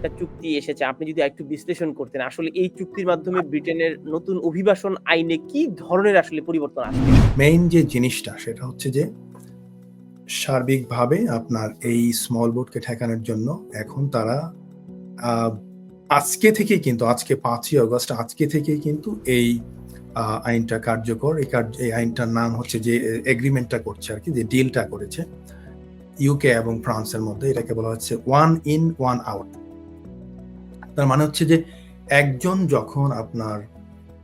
একটা চুক্তি এসেছে। আপনি যদি আরেকটু বিশ্লেষণ করতেন, আসলে এই চুক্তির মাধ্যমে ব্রিটেনের নতুন অভিবাসন আইনে কি ধরনের আসলে পরিবর্তন আসবে? মেইন যে জিনিসটা সেটা হচ্ছে যে সার্বিকভাবে আপনার এই স্মল বোটকে ঠেকানোর জন্য এখন তারা আজকে থেকেই কিন্তু আজকে পাঁচই অগস্ট আজকে থেকেই কিন্তু এই আইনটা কার্যকর। এই কার্য এই আইনটার নাম হচ্ছে যে এগ্রিমেন্টটা করছে আর কি যে ডিলটা করেছে ইউকে এবং ফ্রান্সের মধ্যে এটাকে বলা হচ্ছে ওয়ান ইন ওয়ান আউট। তার মানে হচ্ছে যে একজন যখন আপনার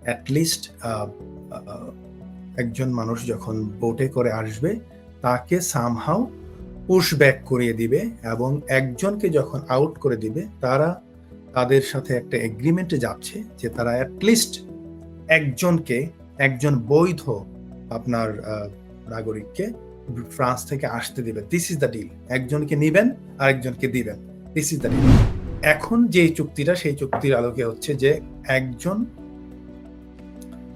এট লিস্ট আ আ একজন মানুষ যখন বোটে করে আসবে, তাকে সামহাউ পুশ ব্যাক করিয়ে দিবে এবং একজনকে যখন আউট করে দিবে, তারা তাদের সাথে একটা এগ্রিমেন্টে যাচ্ছে যে তারা অ্যাটলিস্ট একজনকে, একজন বৈধ আপনার নাগরিককে ফ্রান্স থেকে আসতে দিবে। This is the deal. একজনকে নিবেন, আরেকজনকে দিবেন। This is the deal. এখন যে চুক্তিটা, সেই চুক্তির আলোকে হচ্ছে যে একজন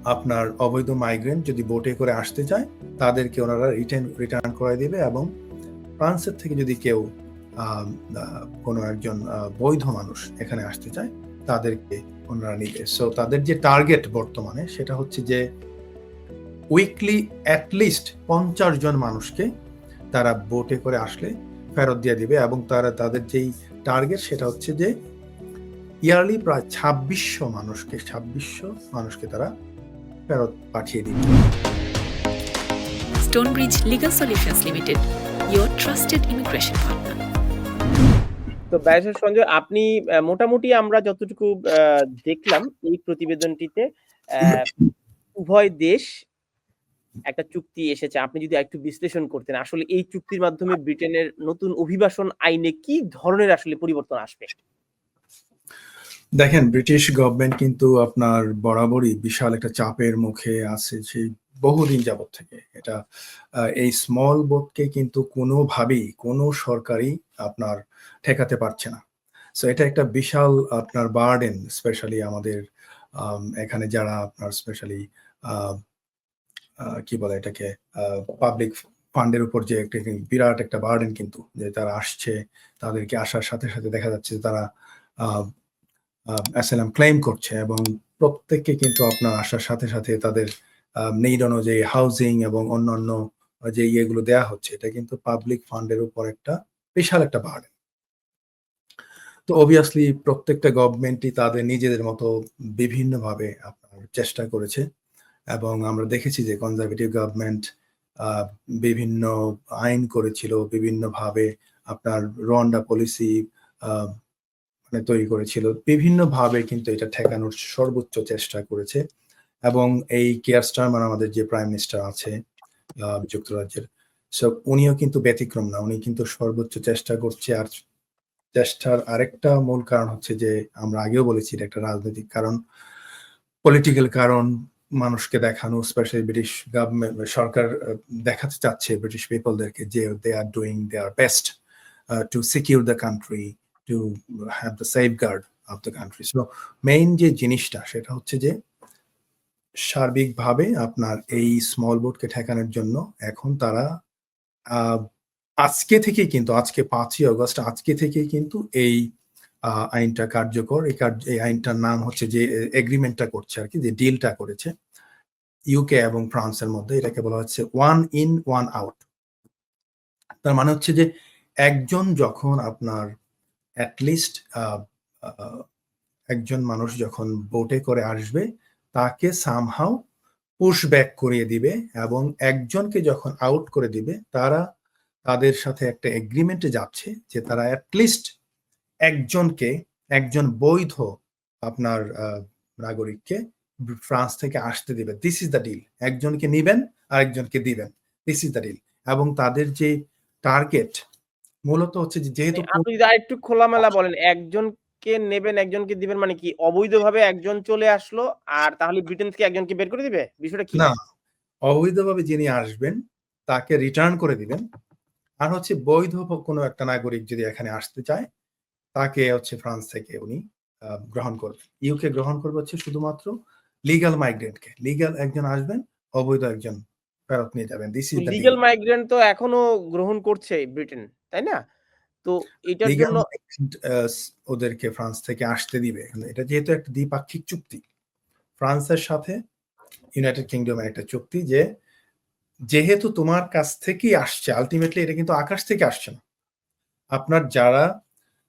আপনার অবৈধ মাইগ্রেন্ট যদি বোটে করে আসতে চায়, তাদেরকে ওনারা রিটার্ন রিটার্ন করায় দেবে এবং ফ্রান্সের থেকে যদি কেউ কোনো একজন বৈধ মানুষ এখানে আসতে চায়, তাদেরকে ওনারা নিবে। সো তাদের যে টার্গেট বর্তমানে, সেটা হচ্ছে যে উইকলি এট লিস্ট ৫০ জন মানুষকে তারা বোটে করে আসলে ফেরত দিয়ে দিবে এবং তারা তাদের যেই টার্গেট সেটা হচ্ছে যে ইয়ারলি প্রায় ২৬০০ মানুষকে ২৬০০ মানুষকে তারা ফেরত পাঠিয়ে দিবে। Stonebridge Legal Solutions Limited, your trusted immigration partner. তো ব্যারিস্টার সঞ্জয় আপনি মোটামুটি আমরা যতটুকু দেখলাম এই প্রতিবেদনটিতে উভয় দেশ একটা চুক্তি এসেছে। আপনি যদি আরেকটু বিশ্লেষণ করতেন, আসলে এই চুক্তির মাধ্যমে ব্রিটেনের নতুন অভিবাসন আইনে কি ধরনের আসলে পরিবর্তন আসবে? দেখেন ব্রিটিশ গভর্নমেন্ট কিন্তু আপনার বরাবরই বিশাল একটা চাপের মুখে আছে সেই বহুদিন যাবৎ থেকে। এটা এই স্মল বোটকে কিন্তু কোনোভাবেই কোনো সরকারই আপনার ঠেকাতে পারছে না। সো এটা একটা বিশাল আপনার বার্ডেন স্পেশালি আমাদের আম এখানে যারা আপনার স্পেশালি কি বলে এটাকে পাবলিক ফান্ডের উপর যে একটা বিরাট একটা বার্ডেন কিন্তু যে তারা আসছে তাদেরকে আসার সাথে, সাথে দেখা যাচ্ছে তারা অ্যাসাইলাম ক্লেইম করছে এবং প্রত্যেককে কিন্তু আপনার আসার সাথে, সাথে তাদের নিড অনুযায়ী হাউজিং এবং অন্যান্য যে ইয়েগুলো দেয়া হচ্ছে এটা কিন্তু পাবলিক ফান্ডের উপর একটা বিশাল একটা বার্ডেন। তো অবভিয়াসলি প্রত্যেকটা গভর্নমেন্টই তাদের নিজেদের মতো বিভিন্নভাবে আপনার চেষ্টা করেছে এবং আমরা দেখেছি যে কনজারভেটিভ গভর্নমেন্ট বিভিন্ন আইন করেছিল, বিভিন্নভাবে আপনার রন্ডা পলিসি মানে তৈরি করেছিল। বিভিন্নভাবে কিন্তু এটা ঠেকানোর সর্বোচ্চ চেষ্টা করেছে এবং এই কিয়ার স্টারমার আমাদের যে প্রাইম মিনিস্টার আছে যুক্তরাজ্যের, সো উনিও কিন্তু ব্যতিক্রম না। উনি কিন্তু সর্বোচ্চ চেষ্টা করছে আর চেষ্টার আরেকটা মূল কারণ হচ্ছে যে আমরা আগেও বলেছি এটা একটা রাজনৈতিক কারণ। পলিটিক্যাল কারণ মানুষকে দেখানো স্পেশালি ব্রিটিশ গভর্নমেন্ট সরকার দেখাতে চাচ্ছে ব্রিটিশ পিপল দেরকে যে they are doing their best uh to secure the country, to have the safeguard of the country. So main যে জিনিসটা সেটা হচ্ছে যে সার্বিকভাবে আপনার এই স্মল বোটকে ঠেকানোর জন্য এখন তারা আজকে থেকেই কিন্তু আজকে পাঁচই অগস্ট আজকে থেকেই কিন্তু এই আইনটা কার্যকর। এই কার্য এই আইনটার নাম হচ্ছে যে এগ্রিমেন্টটা করছে আর কি, যে ডিলটা করেছে ইউকে এবং ফ্রান্সের মধ্যে এটাকে বলা হচ্ছে ওয়ান ইন ওয়ান আউট। তার মানে হচ্ছে যে, একজন যখন আপনার এট লিস্ট আ আ একজন মানুষ যখন বোটে করে আসবে, তাকে সামহাউ পুশ ব্যাক করিয়ে দিবে এবং একজনকে যখন আউট করে দিবে, তারা তাদের সাথে একটা এগ্রিমেন্টে যাচ্ছে যে তারা এট লিস্ট একজনকে একজন বৈধ আপনার নাগরিককে ফ্রান্স থেকে আসতে দিবে। This is the deal. একজনকে নিবেন আরেকজনকে দিবেন। দিস ইস দ্য ডিল এবং তাদের যে টার্গেট মূলত হচ্ছে যেহেতু আপনি যদি আরেকটু খোলামেলা বলেন, একজনকে নেবেন, একজনকে দিবেন মানে কি? অবৈধভাবে একজন চলে আসলো আর তাহলে ব্রিটেন থেকে একজনকে বের করে দিবে? বিষয়টা কি? না, অবৈধভাবে যিনি আসবেন তাকে রিটার্ন করে দিবেন। আর হচ্ছে বৈধ কোনো একটা নাগরিক যদি এখানে আসতে চায় তাকে হচ্ছে ফ্রান্স থেকে উনি গ্রহণ করবেন। ইউকে গ্রহণ করবে হচ্ছে শুধুমাত্র লিগ্যাল মাইগ্রেন্টকে। লিগ্যাল একজন আসবেন, অবৈধ একজন ফেরত নিয়ে যাবেন। This deal. লিগ্যাল মাইগ্রেন্ট তো এখনও গ্রহণ করছে ব্রিটেন, তাই না? তো এটার জন্য ওদেরকে ফ্রান্স থেকে আসতে দিবে এটা যেহেতু একটা দ্বিপাক্ষিক চুক্তি ফ্রান্সের সাথে ইউনাইটেড কিংডমের একটা চুক্তি যে যেহেতু তোমার কাছ থেকেই আসছে আলটিমেটলি এটা কিন্তু আকাশ থেকে আসছে না আপনার যারা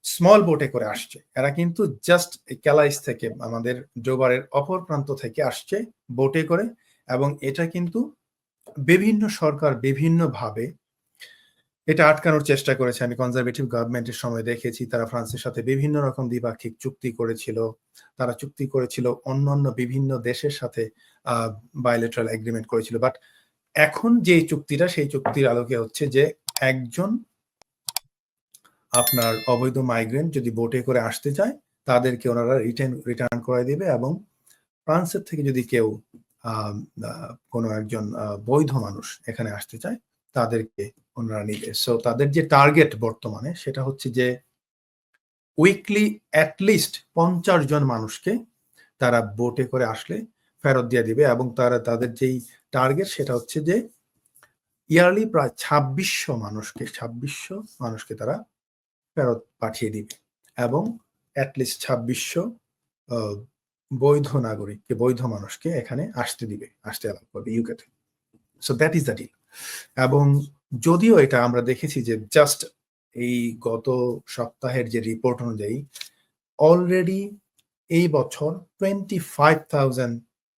স্মল বোটে করে আসছে। এরা কিন্তু জাস্ট ক্যালাইস থেকে, আমাদের ডোবারের অপর প্রান্ত থেকে আসছে বোটে করে এবং এটা কিন্তু বিভিন্ন সরকার বিভিন্নভাবে এটা আটকানোর চেষ্টা করেছে। আমি কনজারভেটিভ গভর্নমেন্টের সময় দেখেছি, তারা ফ্রান্সের সাথে বিভিন্ন রকম দ্বিপাক্ষিক চুক্তি করেছিল। তারা চুক্তি করেছিল অন্যান্য বিভিন্ন দেশের সাথে বায়োলেটারাল এগ্রিমেন্ট করেছিল। বাট এখন যে চুক্তিটা, সেই চুক্তির আলোকে হচ্ছে যে একজন আপনার অবৈধ মাইগ্রেন্ট যদি বোটে করে আসতে চায়, তাদেরকে ওনারা রিটার্ন রিটার্ন করে দেবে এবং ফ্রান্সের থেকে যদি কেউ কোনো একজন বৈধ মানুষ এখানে আসতে চায়, তাদেরকে ওনারা নিবে। সো তাদের যে টার্গেট বর্তমানে সেটা হচ্ছে যে উইকলি অ্যাটলিস্ট পঞ্চাশ জন মানুষকে তারা বোটে করে আসলে ফেরত দিয়ে দিবে এবং তারা, তাদের যেই টার্গেট সেটা হচ্ছে যে ইয়ারলি প্রায় ছাব্বিশশো মানুষকে ছাব্বিশশো মানুষকে তারা ফেরত পাঠিয়ে দিবে এবং অ্যাটলিস্ট ছাব্বিশশো বৈধ নাগরিককে, বৈধ মানুষকে এখানে আসতে দিবে, আসতে অ্যালাউ করবে ইউকেতে so that is the deal এবং যদিও এটা আমরা দেখেছি যে জাস্ট এই গত সপ্তাহের যে রিপোর্ট অনুযায়ী অলরেডি এই বছর টোয়েন্টি ফাইভ থাউজেন্ড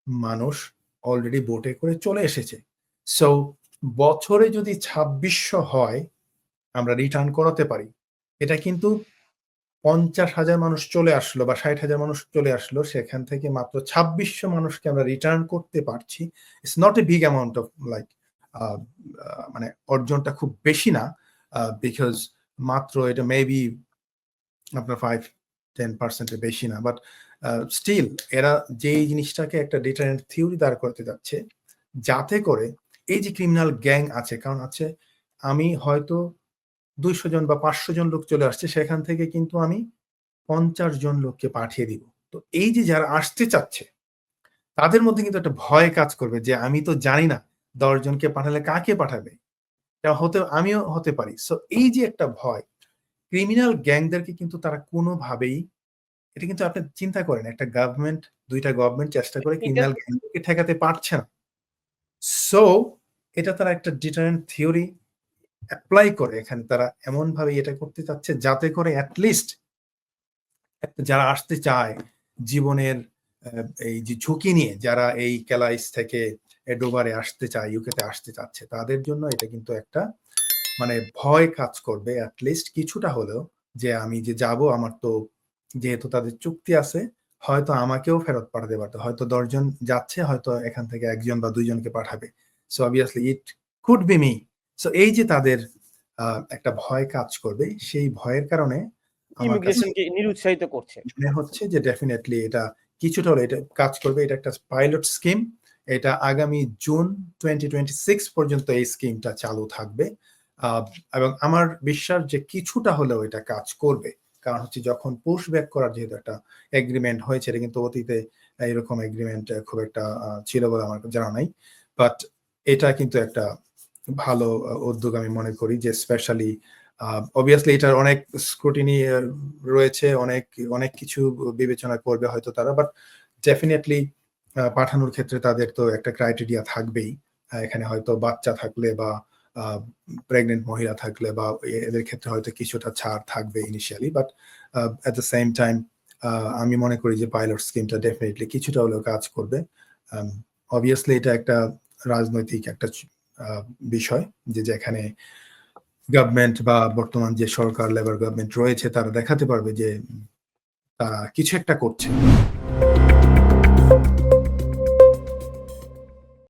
মানুষ অলরেডি বোটে করে চলে এসেছে। সো বছরে যদি ছাব্বিশশো হয়, আমরা রিটার্ন করাতে পারি। এটা কিন্তু পঞ্চাশ হাজার মানুষ চলে আসলো বা ষাট হাজার মানুষ চলে আসলো, সেখান থেকে মাত্র ছাব্বিশশো মানুষকে আমরা রিটার্ন করতে পারছি। It's not a big amount of like মানে অর্জনটা খুব বেশি না বিকজ মাত্র এটা মেবি আপনার ফাইভ টেন পার্সেন্টের বেশি না। বাট স্টিল এরা যেই জিনিসটাকে একটা ডিটারেন্ট থিওরি দাঁড় করতে যাচ্ছে, যাতে করে এই যে ক্রিমিনাল গ্যাং আছে, কারণ আছে, আমি হয়তো দুইশো জন বা পাঁচশো জন লোক চলে আসছে সেখান থেকে কিন্তু আমি পঞ্চাশ জন লোককে পাঠিয়ে দিব। তো এই যে যারা আসতে চাচ্ছে তাদের মধ্যে কিন্তু একটা ভয় কাজ করবে যে আমি তো জানি না দশজনকে পাঠালে কাকে পাঠাবে। হতে আমিও হতে পারি। সো এই যে একটা ভয় ক্রিমিনাল গ্যাংদেরকে কিন্তু তারা কোনোভাবেই এটা কিন্তু আপনি চিন্তা করেন একটা গভর্নমেন্ট দুইটা গভর্নমেন্ট চেষ্টা করে ক্রিমিনাল গ্যাংদেরকে ঠেকাতে পারছে না। সো এটা তারা একটা ডিটারেন্ট থিওরি অ্যাপ্লাই করে, এখানে তারা এমন ভাবে এটা করতে চাচ্ছে যাতে করে অ্যাটলিস্ট যারা আসতে চায় জীবনের এই যে ঝুঁকি নিয়ে, যারা এই ক্যালাইস থেকে ডোবারে আসতে চায়, ইউকেতে আসতে চাচ্ছে, তাদের জন্য এটা কিন্তু একটা মানে ভয় কাজ করবে অ্যাটলিস্ট কিছুটা হলেও যে আমি যে যাব, আমার তো যেহেতু তাদের চুক্তি আছে, হয়তো আমাকেও ফেরত পাঠাতে পারতো, হয়তো দশজন যাচ্ছে, হয়তো এখান থেকে একজন বা দুইজনকে পাঠাবে। So obviously it could be me so এই যে তাদের একটা ভয় কাজ করবে সেই ভয়ের কারণে ইমিগ্রেশনকে নিরুৎসাহিত করছে। মনে হচ্ছে যে ডেফিনেটলি এটা কিছুটা হলে এটা কাজ করবে এটা একটা পাইলট স্কিম এটা আগামী জুন টোয়েন্টি টোয়েন্টি সিক্স পর্যন্ত এই স্কিমটা চালু থাকবে। এবং আমার বিশ্বাস যে কিছুটা হলেও এটা কাজ করবে। কারণ হচ্ছে যখন পুশ ব্যাক করার যেহেতু একটা এগ্রিমেন্ট হয়েছে এটা কিন্তু অতীতে এইরকম এগ্রিমেন্ট খুব একটা ছিল বলে আমার জানা নাই। বাট এটা কিন্তু একটা ভালো উদ্যোগ আমি মনে করি যে স্পেশালি অবভিয়াসলি এটার অনেক স্ক্রুটিনি রয়েছে, অনেক অনেক কিছু বিবেচনা করবে হয়তো তারা বাট ডেফিনেটলি পাঠানোর ক্ষেত্রে তাদের তো একটা ক্রাইটেরিয়া থাকবেই। এখানে হয়তো বাচ্চা থাকলে বা প্রেগনেন্ট মহিলা থাকলে বা এদের ক্ষেত্রে হয়তো কিছুটা ছাড় থাকবে initially but at the same time আমি মনে করি যে পাইলট স্কিমটা ডেফিনেটলি কিছুটা হলেও কাজ করবে। অবভিয়াসলি এটা একটা রাজনৈতিক একটা বিষয় যে যেখানে গভর্নমেন্ট বা বর্তমান যে সরকার লেবার গভর্নমেন্ট রয়েছে, তারা দেখাতে পারবে যে তারা কিছু একটা করছে।